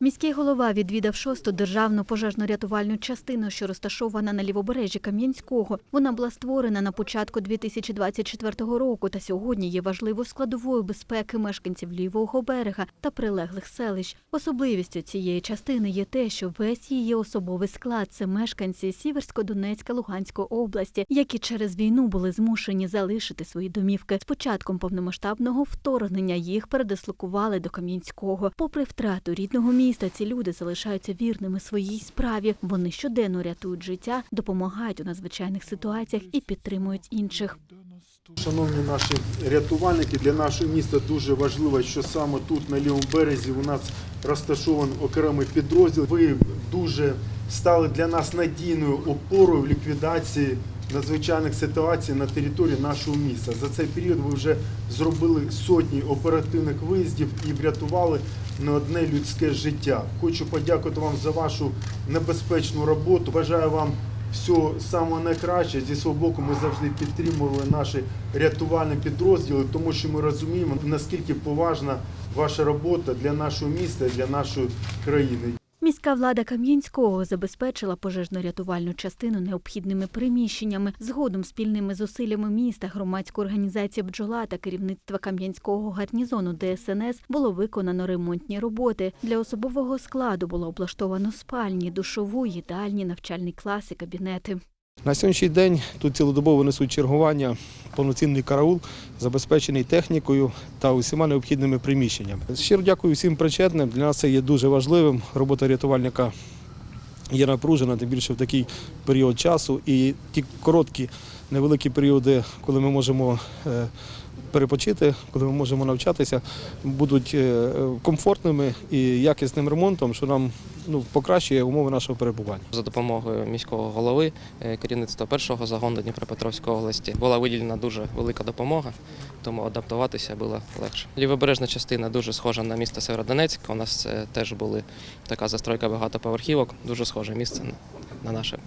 Міський голова відвідав шосту державну пожежно-рятувальну частину, що розташована на лівобережжі Кам'янського. Вона була створена на початку 2024 року та сьогодні є важливою складовою безпеки мешканців лівого берега та прилеглих селищ. Особливістю цієї частини є те, що весь її особовий склад це мешканці Сіверсько-Донецька Луганської області, які через війну були змушені залишити свої домівки. З початком повномасштабного вторгнення їх передислокували до Кам'янського. Попри втрату рідного міста, ці люди залишаються вірними своїй справі. Вони щоденно рятують життя, допомагають у надзвичайних ситуаціях і підтримують інших. Шановні наші рятувальники, для нашого міста дуже важливо, що саме тут, на лівому березі, у нас розташований окремий підрозділ. Ви дуже стали для нас надійною опорою в ліквідації надзвичайних ситуацій на території нашого міста. За цей період ви вже зробили сотні оперативних виїздів і врятували не одне людське життя. Хочу подякувати вам за вашу небезпечну роботу. Бажаю вам всього самого найкраще. Зі свого боку ми завжди підтримували наші рятувальні підрозділи, тому що ми розуміємо, наскільки поважна ваша робота для нашого міста і для нашої країни. Міська влада Кам'янського забезпечила пожежно-рятувальну частину необхідними приміщеннями. Згодом спільними зусиллями міста, громадської організації бджола та керівництва Кам'янського гарнізону ДСНС було виконано ремонтні роботи. Для особового складу було облаштовано спальні, душову, їдальні, навчальні класи, кабінети. На сьогоднішній день тут цілодобово несуть чергування, повноцінний караул, забезпечений технікою та усіма необхідними приміщеннями. Щиро дякую всім причетним. Для нас це є дуже важливим. Робота рятувальника є напружена, тим більше в такий період часу. І ті короткі, невеликі періоди, коли ми можемо е, перепочити, коли ми можемо навчатися, будуть е, комфортними і якісним ремонтом, що нам ну, покращує умови нашого перебування. За допомогою міського голови, е, керівництва першого загону Дніпропетровської області була виділена дуже велика допомога, тому адаптуватися було легше. Лівобережна частина дуже схожа на місто Северодонецьк. У нас теж була така застройка багатоповерхівок, дуже схоже місце на наше